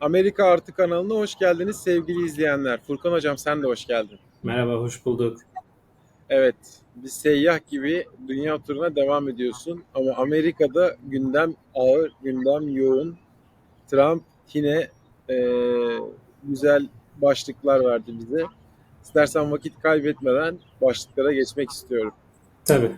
Amerika Artı kanalına hoş geldiniz sevgili izleyenler. Furkan Hocam sen de hoş geldin. Merhaba, hoş bulduk. Evet, bir seyyah gibi dünya turuna devam ediyorsun. Ama Amerika'da gündem ağır, gündem yoğun. Trump yine eee, güzel başlıklar verdi bize. İstersen vakit kaybetmeden başlıklara geçmek istiyorum. Tabii.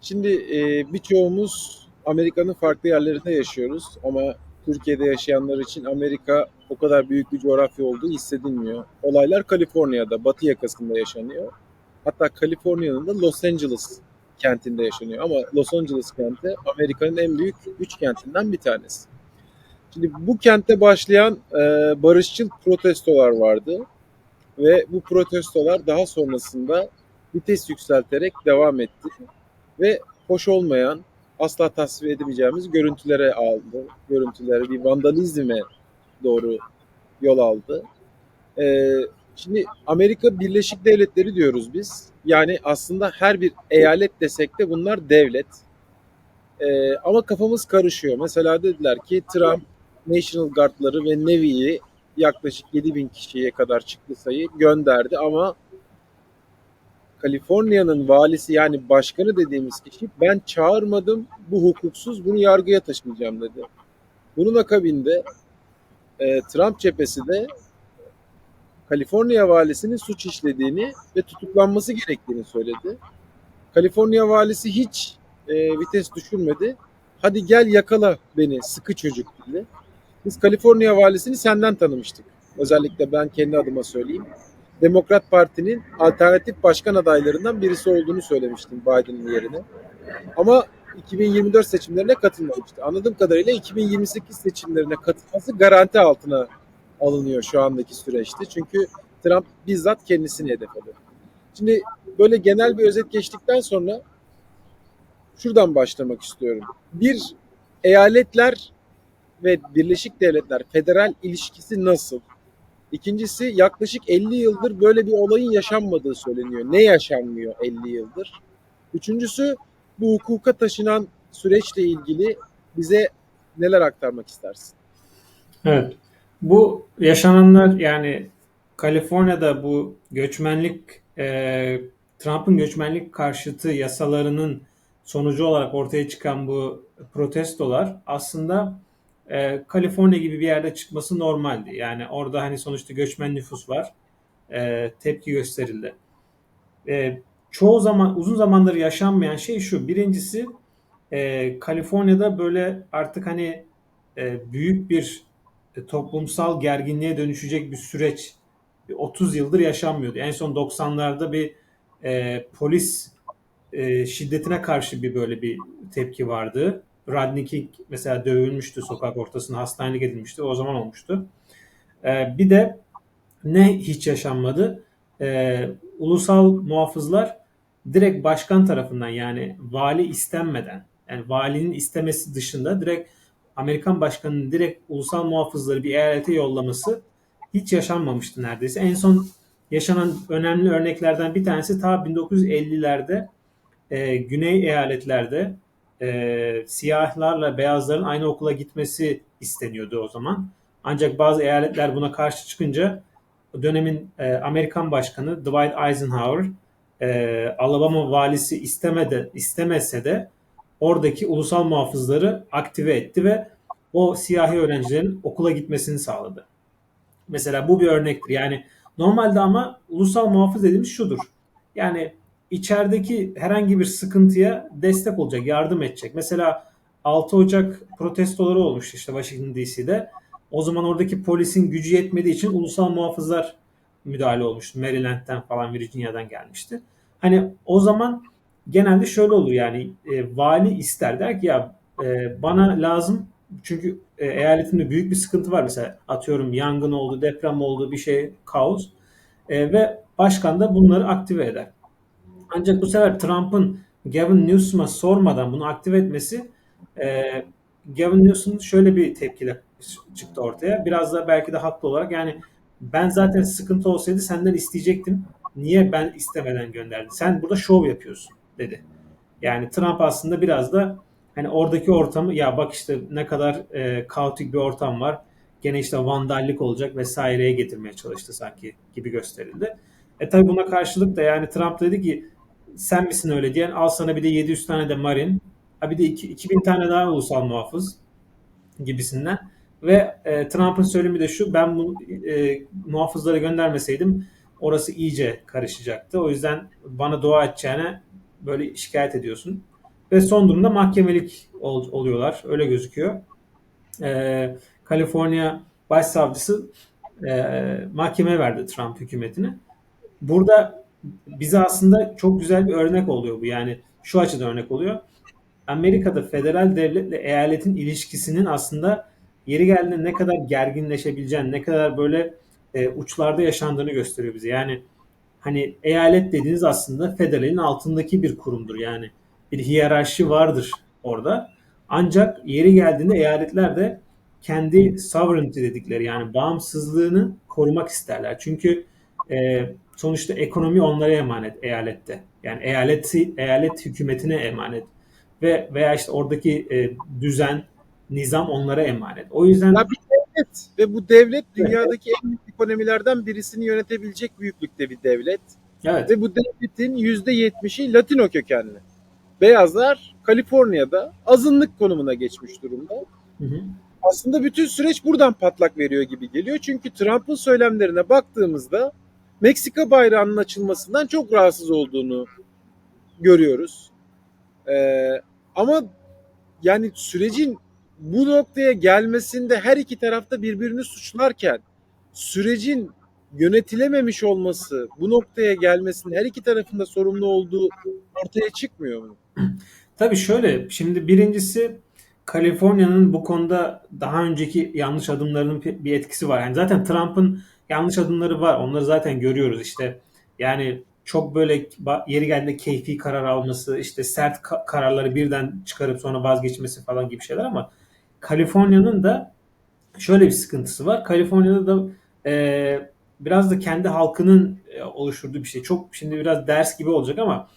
Şimdi e, birçoğumuz Amerika'nın farklı yerlerinde yaşıyoruz ama Türkiye'de yaşayanlar için Amerika o kadar büyük bir coğrafya olduğu hissedilmiyor. Olaylar Kaliforniya'da, batı yakasında yaşanıyor. Hatta Kaliforniya'nın da Los Angeles kentinde yaşanıyor. Ama Los Angeles kenti Amerika'nın en büyük üç kentinden bir tanesi. Şimdi bu kentte başlayan e, barışçıl protestolar vardı ve bu protestolar daha sonrasında vites yükselterek devam etti ve hoş olmayan, asla tasvir edemeyeceğimiz görüntülere aldı. Görüntülere bir vandalizme doğru yol aldı. Ee, şimdi Amerika Birleşik Devletleri diyoruz biz. Yani aslında her bir eyalet desek de bunlar devlet. Ee, ama kafamız karışıyor. Mesela dediler ki Trump National Guard'ları ve Navy'yi yaklaşık 7 bin kişiye kadar çıktı sayı gönderdi ama Kaliforniya'nın valisi yani başkanı dediğimiz kişi ben çağırmadım bu hukuksuz bunu yargıya taşıyacağım dedi. Bunun akabinde e, Trump cephesi de Kaliforniya valisinin suç işlediğini ve tutuklanması gerektiğini söyledi. Kaliforniya valisi hiç e, vites düşürmedi. Hadi gel yakala beni sıkı çocuk dedi. Biz Kaliforniya valisini senden tanımıştık. Özellikle ben kendi adıma söyleyeyim. Demokrat Parti'nin alternatif başkan adaylarından birisi olduğunu söylemiştim Biden'ın yerine. Ama 2024 seçimlerine katılmamıştı. Anladığım kadarıyla 2028 seçimlerine katılması garanti altına alınıyor şu andaki süreçte. Çünkü Trump bizzat kendisini hedef alıyor. Şimdi böyle genel bir özet geçtikten sonra şuradan başlamak istiyorum. Bir, eyaletler ve Birleşik Devletler federal ilişkisi nasıl? İkincisi yaklaşık 50 yıldır böyle bir olayın yaşanmadığı söyleniyor. Ne yaşanmıyor 50 yıldır? Üçüncüsü bu hukuka taşınan süreçle ilgili bize neler aktarmak istersin? Evet. Bu yaşananlar yani Kaliforniya'da bu göçmenlik e, Trump'ın göçmenlik karşıtı yasalarının sonucu olarak ortaya çıkan bu protestolar aslında e, Kaliforniya gibi bir yerde çıkması normaldi. Yani orada hani sonuçta göçmen nüfus var. E, tepki gösterildi. E, çoğu zaman uzun zamandır yaşanmayan şey şu. Birincisi e, Kaliforniya'da böyle artık hani e, büyük bir e, toplumsal gerginliğe dönüşecek bir süreç bir 30 yıldır yaşanmıyordu. En son 90'larda bir e, polis e, şiddetine karşı bir böyle bir tepki vardı. Rodney King mesela dövülmüştü sokak ortasında hastanelik edilmişti. O zaman olmuştu. E, bir de ne hiç yaşanmadı? E, ulusal muhafızlar direkt başkan tarafından yani vali istenmeden yani valinin istemesi dışında direkt Amerikan başkanının direkt ulusal muhafızları bir eyalete yollaması hiç yaşanmamıştı neredeyse. En son yaşanan önemli örneklerden bir tanesi ta 1950'lerde e, güney eyaletlerde e, siyahlarla beyazların aynı okula gitmesi isteniyordu o zaman. Ancak bazı eyaletler buna karşı çıkınca dönemin e, Amerikan başkanı Dwight Eisenhower e, Alabama valisi istemedi istemese de oradaki ulusal muhafızları aktive etti ve o siyahi öğrencilerin okula gitmesini sağladı. Mesela bu bir örnektir. Yani normalde ama ulusal muhafız dediğimiz şudur. Yani içerideki herhangi bir sıkıntıya destek olacak, yardım edecek. Mesela 6 Ocak protestoları olmuştu işte Washington DC'de. O zaman oradaki polisin gücü yetmediği için ulusal muhafızlar müdahale olmuştu. Maryland'den falan Virginia'dan gelmişti. Hani o zaman genelde şöyle olur yani e, vali ister der ki ya e, bana lazım çünkü e, eyaletimde büyük bir sıkıntı var mesela atıyorum yangın oldu, deprem oldu, bir şey kaos e, ve başkan da bunları aktive eder. Ancak bu sefer Trump'ın Gavin Newsom'a sormadan bunu aktive etmesi e, Gavin Newsom şöyle bir tepkiyle çıktı ortaya. Biraz da belki de haklı olarak yani ben zaten sıkıntı olsaydı senden isteyecektim. Niye ben istemeden gönderdin? Sen burada şov yapıyorsun dedi. Yani Trump aslında biraz da hani oradaki ortamı ya bak işte ne kadar e, kaotik bir ortam var. gene işte vandallik olacak vesaireye getirmeye çalıştı sanki gibi gösterildi. E tabi buna karşılık da yani Trump dedi ki sen misin öyle diyen al sana bir de 700 tane de Marin ha bir de 2000 tane daha ulusal muhafız gibisinden. Ve e, Trump'ın söylemi de şu ben bu e, muhafızları göndermeseydim orası iyice karışacaktı. O yüzden bana dua edeceğine böyle şikayet ediyorsun. Ve son durumda mahkemelik ol, oluyorlar. Öyle gözüküyor. E, Kaliforniya Başsavcısı e, mahkemeye verdi Trump hükümetini. Burada bize aslında çok güzel bir örnek oluyor bu. Yani şu açıdan örnek oluyor. Amerika'da federal devletle eyaletin ilişkisinin aslında yeri geldiğinde ne kadar gerginleşebileceğini, ne kadar böyle e, uçlarda yaşandığını gösteriyor bize. Yani hani eyalet dediğiniz aslında federalin altındaki bir kurumdur. Yani bir hiyerarşi vardır orada. Ancak yeri geldiğinde eyaletler de kendi sovereignty dedikleri yani bağımsızlığını korumak isterler. Çünkü e, sonuçta ekonomi onlara emanet eyalette. Yani eyaleti eyalet hükümetine emanet ve veya işte oradaki e, düzen, nizam onlara emanet. O yüzden Ya bir devlet ve bu devlet dünyadaki en büyük ekonomilerden birisini yönetebilecek büyüklükte bir devlet. evet. Ve bu devletin %70'i Latino kökenli. Beyazlar Kaliforniya'da azınlık konumuna geçmiş durumda. Hı hı. Aslında bütün süreç buradan patlak veriyor gibi geliyor. Çünkü Trump'ın söylemlerine baktığımızda Meksika bayrağının açılmasından çok rahatsız olduğunu görüyoruz. Ee, ama yani sürecin bu noktaya gelmesinde her iki tarafta birbirini suçlarken sürecin yönetilememiş olması, bu noktaya gelmesinin her iki tarafında sorumlu olduğu ortaya çıkmıyor mu? Tabii şöyle, şimdi birincisi Kaliforniya'nın bu konuda daha önceki yanlış adımlarının bir etkisi var. Yani zaten Trump'ın yanlış adımları var. Onları zaten görüyoruz işte. Yani çok böyle yeri geldiğinde keyfi karar alması, işte sert ka- kararları birden çıkarıp sonra vazgeçmesi falan gibi şeyler ama Kaliforniya'nın da şöyle bir sıkıntısı var. Kaliforniya'da da e, biraz da kendi halkının e, oluşturduğu bir şey. Çok şimdi biraz ders gibi olacak ama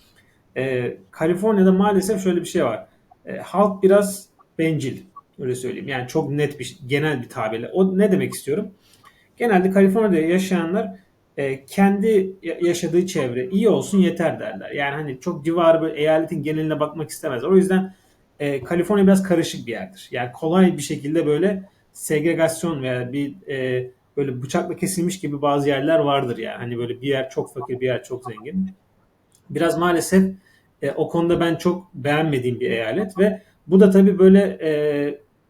e, Kaliforniya'da maalesef şöyle bir şey var. E, halk biraz bencil. Öyle söyleyeyim. Yani çok net bir genel bir tabirle. O ne demek istiyorum? Genelde Kaliforniya'da yaşayanlar e, kendi yaşadığı çevre iyi olsun yeter derler. Yani hani çok civarı böyle eyaletin geneline bakmak istemezler. O yüzden e, Kaliforniya biraz karışık bir yerdir. Yani kolay bir şekilde böyle segregasyon veya bir e, böyle bıçakla kesilmiş gibi bazı yerler vardır yani. Hani böyle bir yer çok fakir, bir yer çok zengin. Biraz maalesef e, o konuda ben çok beğenmediğim bir eyalet ve bu da tabii böyle e,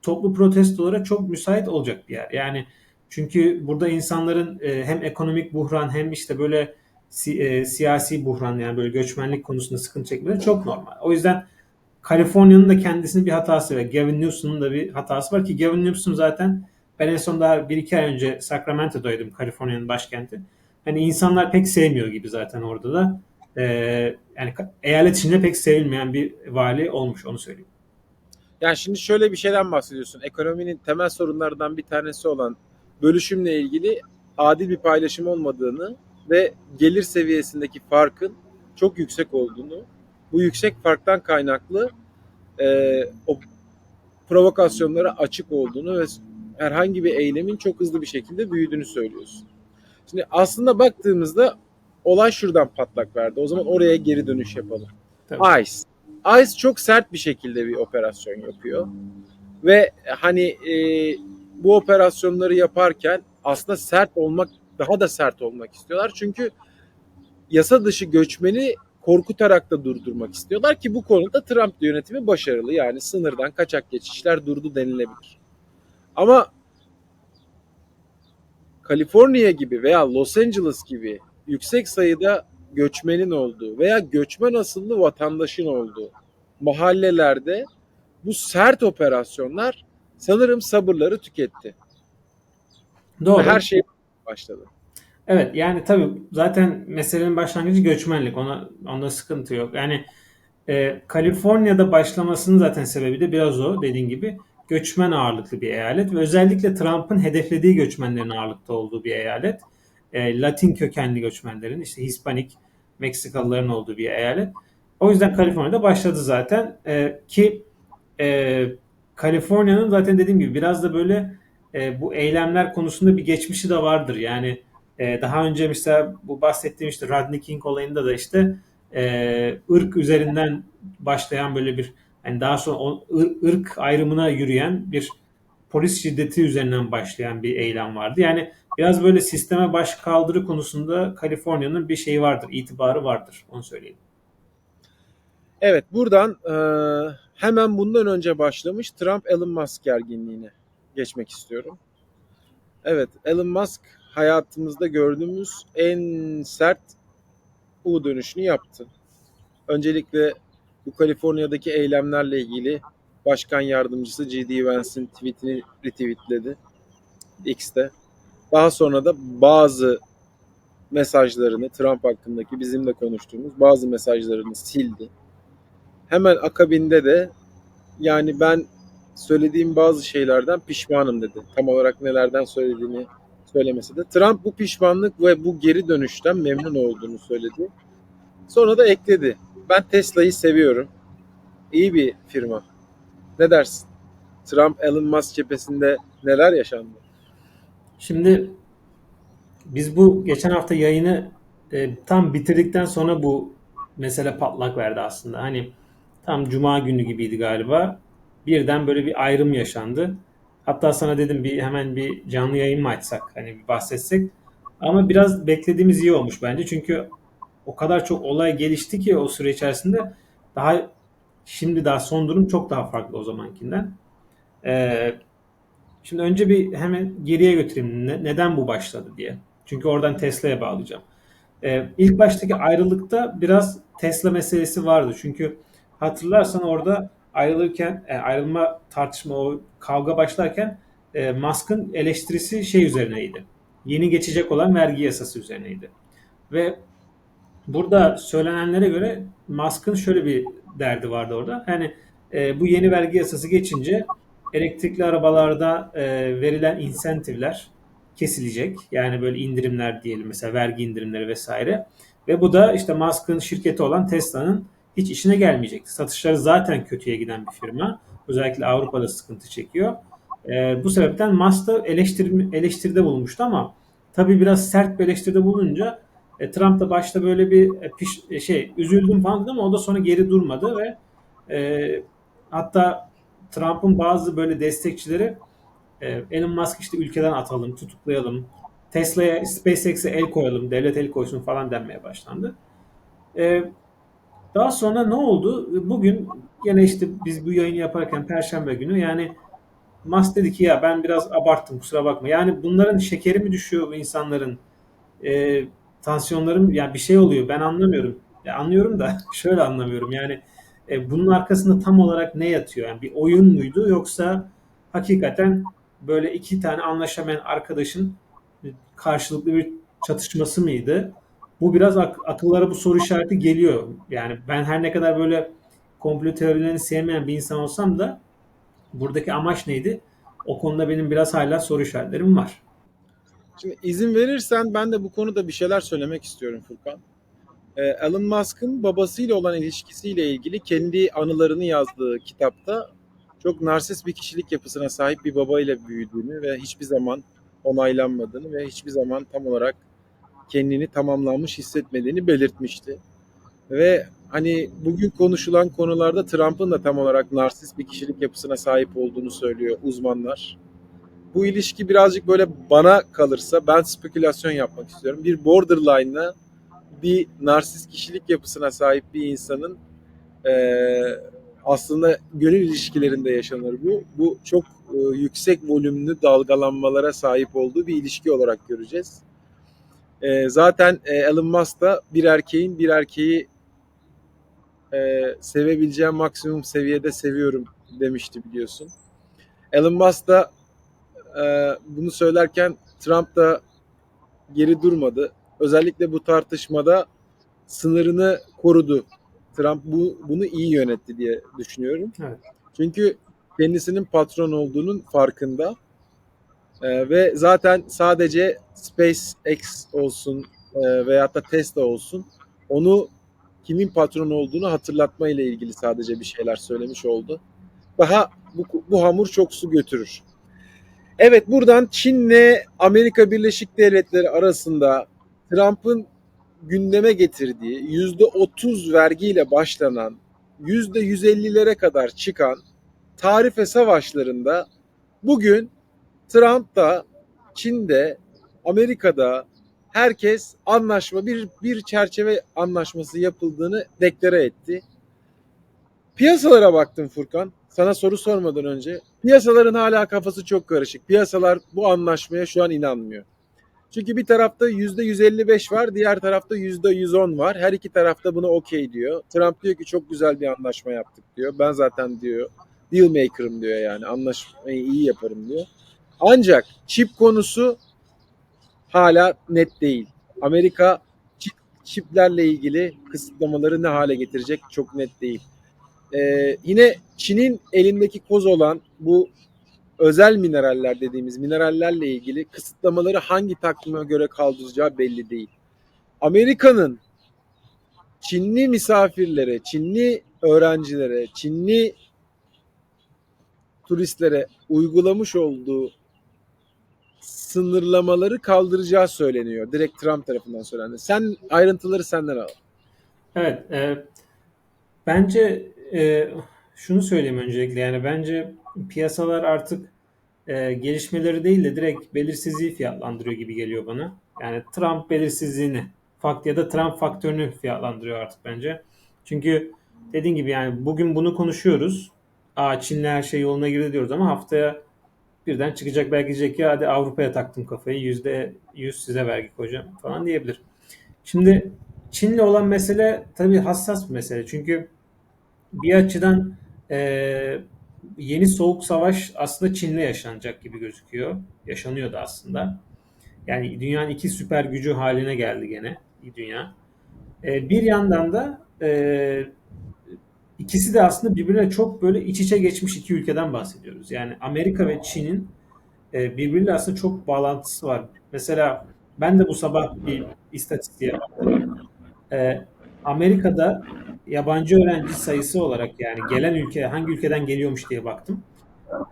toplu protestolara çok müsait olacak bir yer. Yani çünkü burada insanların e, hem ekonomik buhran hem işte böyle si, e, siyasi buhran yani böyle göçmenlik konusunda sıkıntı çekmeleri çok normal. O yüzden Kaliforniya'nın da kendisinin bir hatası ve Gavin Newsom'un da bir hatası var ki Gavin Newsom zaten ben en son daha bir iki ay önce Sacramento'daydım Kaliforniya'nın başkenti. Hani insanlar pek sevmiyor gibi zaten orada da. Ee, yani eyalet içinde pek sevilmeyen bir vali olmuş onu söyleyeyim. Yani şimdi şöyle bir şeyden bahsediyorsun. Ekonominin temel sorunlarından bir tanesi olan bölüşümle ilgili adil bir paylaşım olmadığını ve gelir seviyesindeki farkın çok yüksek olduğunu, bu yüksek farktan kaynaklı e, o provokasyonlara açık olduğunu ve herhangi bir eylemin çok hızlı bir şekilde büyüdüğünü söylüyorsun. Şimdi aslında baktığımızda olay şuradan patlak verdi. O zaman oraya geri dönüş yapalım. Tabii. ICE. ICE çok sert bir şekilde bir operasyon yapıyor. Ve hani e, bu operasyonları yaparken aslında sert olmak, daha da sert olmak istiyorlar. Çünkü yasa dışı göçmeni korkutarak da durdurmak istiyorlar ki bu konuda Trump yönetimi başarılı. Yani sınırdan kaçak geçişler durdu denilebilir. Ama Kaliforniya gibi veya Los Angeles gibi yüksek sayıda göçmenin olduğu veya göçmen asıllı vatandaşın olduğu mahallelerde bu sert operasyonlar sanırım sabırları tüketti. Doğru. Her şey başladı. Evet yani tabii zaten meselenin başlangıcı göçmenlik. Ona onda sıkıntı yok. Yani e, Kaliforniya'da başlamasının zaten sebebi de biraz o dediğin gibi göçmen ağırlıklı bir eyalet ve özellikle Trump'ın hedeflediği göçmenlerin ağırlıkta olduğu bir eyalet. E, Latin kökenli göçmenlerin işte Hispanik, Meksikalıların olduğu bir eyalet. O yüzden Kaliforniya'da başladı zaten e, ki e, Kaliforniya'nın zaten dediğim gibi biraz da böyle e, bu eylemler konusunda bir geçmişi de vardır. Yani e, daha önce mesela bu bahsettiğim işte Rodney King olayında da işte e, ırk üzerinden başlayan böyle bir yani daha sonra o ır- ırk ayrımına yürüyen bir polis şiddeti üzerinden başlayan bir eylem vardı. Yani biraz böyle sisteme baş kaldırı konusunda Kaliforniya'nın bir şeyi vardır, itibarı vardır. Onu söyleyeyim. Evet, buradan e, hemen bundan önce başlamış Trump-Elon Musk gerginliğine geçmek istiyorum. Evet, Elon Musk hayatımızda gördüğümüz en sert U dönüşünü yaptı. Öncelikle bu Kaliforniya'daki eylemlerle ilgili Başkan Yardımcısı J.D. Vance'in tweetini retweetledi X'te. Daha sonra da bazı mesajlarını Trump hakkındaki bizimle konuştuğumuz bazı mesajlarını sildi. Hemen akabinde de yani ben söylediğim bazı şeylerden pişmanım dedi. Tam olarak nelerden söylediğini söylemese de. Trump bu pişmanlık ve bu geri dönüşten memnun olduğunu söyledi. Sonra da ekledi. Ben Tesla'yı seviyorum. İyi bir firma. Ne dersin? Trump Elon Musk cephesinde neler yaşandı? Şimdi biz bu geçen hafta yayını e, tam bitirdikten sonra bu mesele patlak verdi aslında. Hani tam cuma günü gibiydi galiba. Birden böyle bir ayrım yaşandı. Hatta sana dedim bir hemen bir canlı yayın mı açsak hani bir bahsetsek. Ama biraz beklediğimiz iyi olmuş bence. Çünkü o kadar çok olay gelişti ki o süre içerisinde daha şimdi daha son durum çok daha farklı o zamankinden. Ee, Şimdi önce bir hemen geriye götüreyim. Ne- neden bu başladı diye. Çünkü oradan Tesla'ya bağlayacağım. Ee, ilk baştaki ayrılıkta biraz Tesla meselesi vardı. Çünkü hatırlarsan orada ayrılırken, e, ayrılma tartışma, o kavga başlarken e, Musk'ın eleştirisi şey üzerineydi. Yeni geçecek olan vergi yasası üzerineydi. Ve burada söylenenlere göre Musk'ın şöyle bir derdi vardı orada. Yani e, bu yeni vergi yasası geçince elektrikli arabalarda e, verilen insentifler kesilecek. Yani böyle indirimler diyelim mesela vergi indirimleri vesaire. Ve bu da işte Musk'ın şirketi olan Tesla'nın hiç işine gelmeyecekti. Satışları zaten kötüye giden bir firma. Özellikle Avrupa'da sıkıntı çekiyor. E, bu sebepten Musk da eleştir, eleştiride bulunmuştu ama tabii biraz sert bir eleştiride bulununca e, Trump da başta böyle bir e, piş, e, şey üzüldüm falan dedi ama o da sonra geri durmadı ve e, hatta Trump'ın bazı böyle destekçileri e, Elon Musk işte ülkeden atalım, tutuklayalım, Tesla'ya, SpaceX'e el koyalım, devlet el koysun falan denmeye başlandı. E, daha sonra ne oldu? Bugün yine işte biz bu yayını yaparken Perşembe günü yani Musk dedi ki ya ben biraz abarttım kusura bakma. Yani bunların şekeri mi düşüyor bu insanların? E, tansiyonlarım yani bir şey oluyor ben anlamıyorum. Ya anlıyorum da şöyle anlamıyorum yani e, bunun arkasında tam olarak ne yatıyor? Yani bir oyun muydu yoksa hakikaten böyle iki tane anlaşamayan arkadaşın karşılıklı bir çatışması mıydı? Bu biraz ak- akıllara bu soru işareti geliyor. Yani ben her ne kadar böyle komplo teorilerini sevmeyen bir insan olsam da buradaki amaç neydi? O konuda benim biraz hala soru işaretlerim var. Şimdi izin verirsen ben de bu konuda bir şeyler söylemek istiyorum Furkan. Ee, Elon Musk'ın babasıyla olan ilişkisiyle ilgili kendi anılarını yazdığı kitapta çok narsist bir kişilik yapısına sahip bir babayla büyüdüğünü ve hiçbir zaman onaylanmadığını ve hiçbir zaman tam olarak kendini tamamlanmış hissetmediğini belirtmişti. Ve hani bugün konuşulan konularda Trump'ın da tam olarak narsist bir kişilik yapısına sahip olduğunu söylüyor uzmanlar. Bu ilişki birazcık böyle bana kalırsa ben spekülasyon yapmak istiyorum. Bir borderline'la bir narsist kişilik yapısına sahip bir insanın eee, aslında gönül ilişkilerinde yaşanır bu. Bu çok e, yüksek volümlü dalgalanmalara sahip olduğu bir ilişki olarak göreceğiz. E, zaten e, Elon Musk da bir erkeğin bir erkeği e, sevebileceği maksimum seviyede seviyorum demişti biliyorsun. Elon Musk da e, bunu söylerken Trump da geri durmadı. Özellikle bu tartışmada sınırını korudu. Trump bu, bunu iyi yönetti diye düşünüyorum. Evet. Çünkü kendisinin patron olduğunun farkında. Ee, ve zaten sadece SpaceX olsun e, veyahut da Tesla olsun onu kimin patron olduğunu hatırlatma ile ilgili sadece bir şeyler söylemiş oldu. Daha bu, bu hamur çok su götürür. Evet buradan Çin'le Amerika Birleşik Devletleri arasında Trump'ın gündeme getirdiği %30 vergiyle başlanan %150'lere kadar çıkan tarife savaşlarında bugün Trump'ta, Çin'de, Amerika'da herkes anlaşma bir bir çerçeve anlaşması yapıldığını deklare etti. Piyasalara baktım Furkan. Sana soru sormadan önce. Piyasaların hala kafası çok karışık. Piyasalar bu anlaşmaya şu an inanmıyor. Çünkü bir tarafta %155 var, diğer tarafta %110 var. Her iki tarafta buna okey diyor. Trump diyor ki çok güzel bir anlaşma yaptık diyor. Ben zaten diyor deal maker'ım diyor yani anlaşmayı iyi yaparım diyor. Ancak çip konusu hala net değil. Amerika çip, çiplerle ilgili kısıtlamaları ne hale getirecek çok net değil. Ee, yine Çin'in elindeki koz olan bu özel mineraller dediğimiz minerallerle ilgili kısıtlamaları hangi takvime göre kaldıracağı belli değil. Amerika'nın Çinli misafirlere, Çinli öğrencilere, Çinli turistlere uygulamış olduğu sınırlamaları kaldıracağı söyleniyor. Direkt Trump tarafından söylendi. Sen ayrıntıları senden al. Evet, e, bence e, şunu söyleyeyim öncelikle yani bence piyasalar artık e, gelişmeleri değil de direkt belirsizliği fiyatlandırıyor gibi geliyor bana. Yani Trump belirsizliğini fakt ya da Trump faktörünü fiyatlandırıyor artık bence. Çünkü dediğin gibi yani bugün bunu konuşuyoruz. Aa Çin'le her şey yoluna girdi diyoruz ama haftaya birden çıkacak belki diyecek ki hadi Avrupa'ya taktım kafayı yüzde yüz size vergi koyacağım falan diyebilir. Şimdi Çin'le olan mesele tabii hassas bir mesele. Çünkü bir açıdan e, yeni soğuk savaş aslında Çin'le yaşanacak gibi gözüküyor. Yaşanıyor da aslında. Yani dünyanın iki süper gücü haline geldi gene dünya. E, bir yandan da e, ikisi de aslında birbirine çok böyle iç içe geçmiş iki ülkeden bahsediyoruz. Yani Amerika ve Çin'in e, birbiriyle aslında çok bağlantısı var. Mesela ben de bu sabah bir istatistiğe baktım. E, Amerika'da yabancı öğrenci sayısı olarak yani gelen ülke hangi ülkeden geliyormuş diye baktım.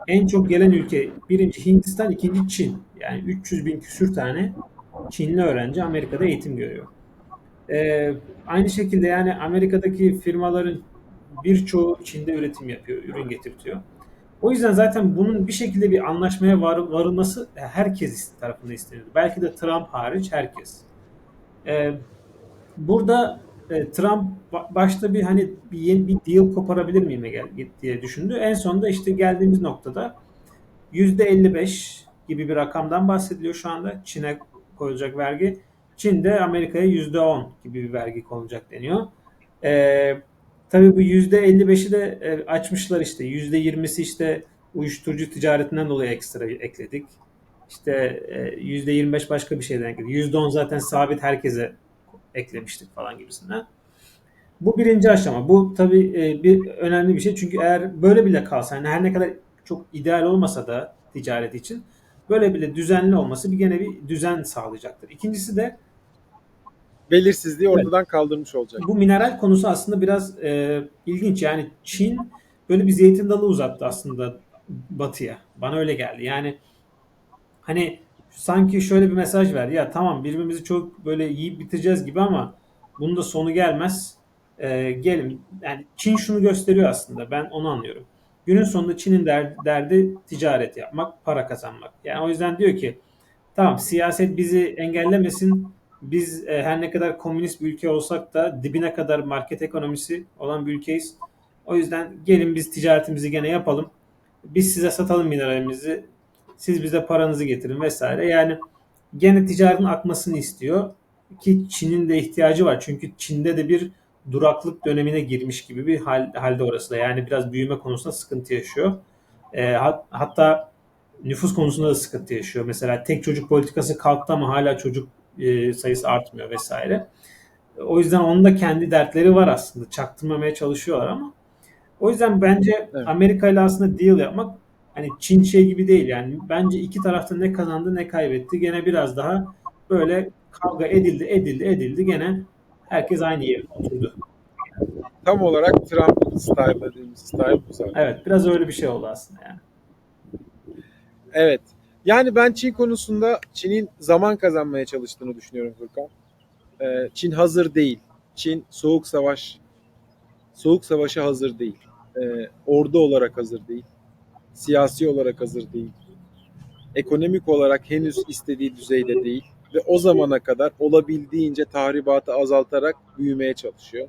En çok gelen ülke birinci Hindistan, ikinci Çin. Yani 300 bin küsür tane Çinli öğrenci Amerika'da eğitim görüyor. Ee, aynı şekilde yani Amerika'daki firmaların birçoğu Çin'de üretim yapıyor, ürün getirtiyor. O yüzden zaten bunun bir şekilde bir anlaşmaya var, varılması herkes tarafında isteniyordu. Belki de Trump hariç herkes. Ee, burada e, Trump ba- başta bir hani bir yeni bir deal koparabilir miyim gel- diye düşündü. En sonunda işte geldiğimiz noktada %55 gibi bir rakamdan bahsediliyor şu anda. Çin'e koyulacak vergi. Çin'de Amerika'ya %10 gibi bir vergi konulacak deniyor. Ee, tabii bu %55'i de e, açmışlar işte. %20'si işte uyuşturucu ticaretinden dolayı ekstra ekledik. İşte e, %25 başka bir şeyden ekledik. %10 zaten sabit herkese eklemiştik falan gibisinden. Bu birinci aşama. Bu tabii e, bir önemli bir şey. Çünkü eğer böyle bile kalsa, yani her ne kadar çok ideal olmasa da ticaret için böyle bile düzenli olması bir gene bir düzen sağlayacaktır. İkincisi de Belirsizliği Evet. ortadan kaldırmış olacak. bu mineral konusu aslında biraz e, ilginç. Yani Çin böyle bir zeytin dalı uzattı aslında batıya. Bana öyle geldi. Yani hani sanki şöyle bir mesaj ver. Ya tamam birbirimizi çok böyle yiyip bitireceğiz gibi ama bunun da sonu gelmez. Ee, gelin. Yani Çin şunu gösteriyor aslında. Ben onu anlıyorum. Günün sonunda Çin'in der- derdi ticaret yapmak, para kazanmak. Yani o yüzden diyor ki tamam siyaset bizi engellemesin. Biz e, her ne kadar komünist bir ülke olsak da dibine kadar market ekonomisi olan bir ülkeyiz. O yüzden gelin biz ticaretimizi gene yapalım. Biz size satalım mineralimizi. Siz bize paranızı getirin vesaire. Yani gene ticaretin akmasını istiyor ki Çin'in de ihtiyacı var. Çünkü Çin'de de bir duraklık dönemine girmiş gibi bir hal, halde orası da. Yani biraz büyüme konusunda sıkıntı yaşıyor. E, hat- hatta nüfus konusunda da sıkıntı yaşıyor. Mesela tek çocuk politikası kalktı ama hala çocuk e, sayısı artmıyor vesaire. O yüzden onun da kendi dertleri var aslında. Çaktırmamaya çalışıyorlar ama o yüzden bence Evet. Amerika ile aslında deal yapmak hani Çin şey gibi değil yani. Bence iki tarafta ne kazandı ne kaybetti. Gene biraz daha böyle kavga edildi edildi edildi gene herkes aynı yere oturdu. Tam olarak Trump'ın style dediğimiz style bu zaten. Evet biraz öyle bir şey oldu aslında yani. Evet. Yani ben Çin konusunda Çin'in zaman kazanmaya çalıştığını düşünüyorum Furkan. Ee, Çin hazır değil. Çin soğuk savaş soğuk savaşa hazır değil. Ee, ordu olarak hazır değil. Siyasi olarak hazır değil. Ekonomik olarak henüz istediği düzeyde değil ve o zamana kadar olabildiğince tahribatı azaltarak büyümeye çalışıyor.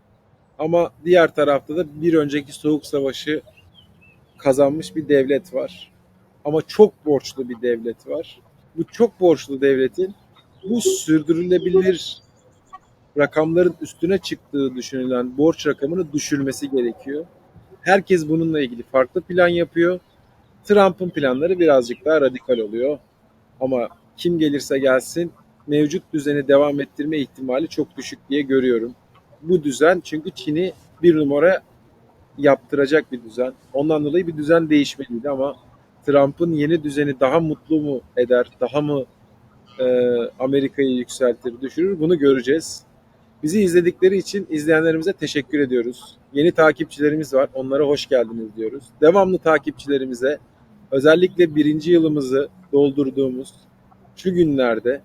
Ama diğer tarafta da bir önceki soğuk savaşı kazanmış bir devlet var. Ama çok borçlu bir devlet var. Bu çok borçlu devletin bu sürdürülebilir rakamların üstüne çıktığı düşünülen borç rakamını düşürmesi gerekiyor. Herkes bununla ilgili farklı plan yapıyor. Trump'ın planları birazcık daha radikal oluyor. Ama kim gelirse gelsin mevcut düzeni devam ettirme ihtimali çok düşük diye görüyorum. Bu düzen çünkü Çin'i bir numara yaptıracak bir düzen. Ondan dolayı bir düzen değişmeliydi ama Trump'ın yeni düzeni daha mutlu mu eder, daha mı e, Amerika'yı yükseltir, düşürür bunu göreceğiz. Bizi izledikleri için izleyenlerimize teşekkür ediyoruz. Yeni takipçilerimiz var. Onlara hoş geldiniz diyoruz. Devamlı takipçilerimize özellikle birinci yılımızı doldurduğumuz şu günlerde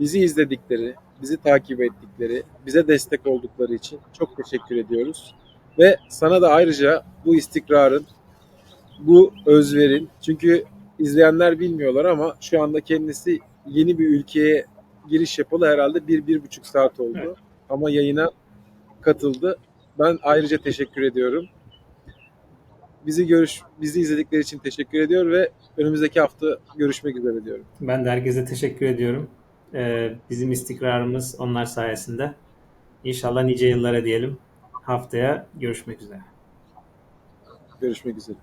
bizi izledikleri, bizi takip ettikleri, bize destek oldukları için çok teşekkür ediyoruz. Ve sana da ayrıca bu istikrarın, bu özverin, çünkü izleyenler bilmiyorlar ama şu anda kendisi yeni bir ülkeye giriş yapalı herhalde bir, bir buçuk saat oldu. Evet. Ama yayına katıldı. Ben ayrıca teşekkür ediyorum. Bizi görüş, bizi izledikleri için teşekkür ediyor ve önümüzdeki hafta görüşmek üzere diyorum. Ben de herkese teşekkür ediyorum. Ee, bizim istikrarımız onlar sayesinde. İnşallah nice yıllara diyelim. Haftaya görüşmek üzere. Görüşmek üzere.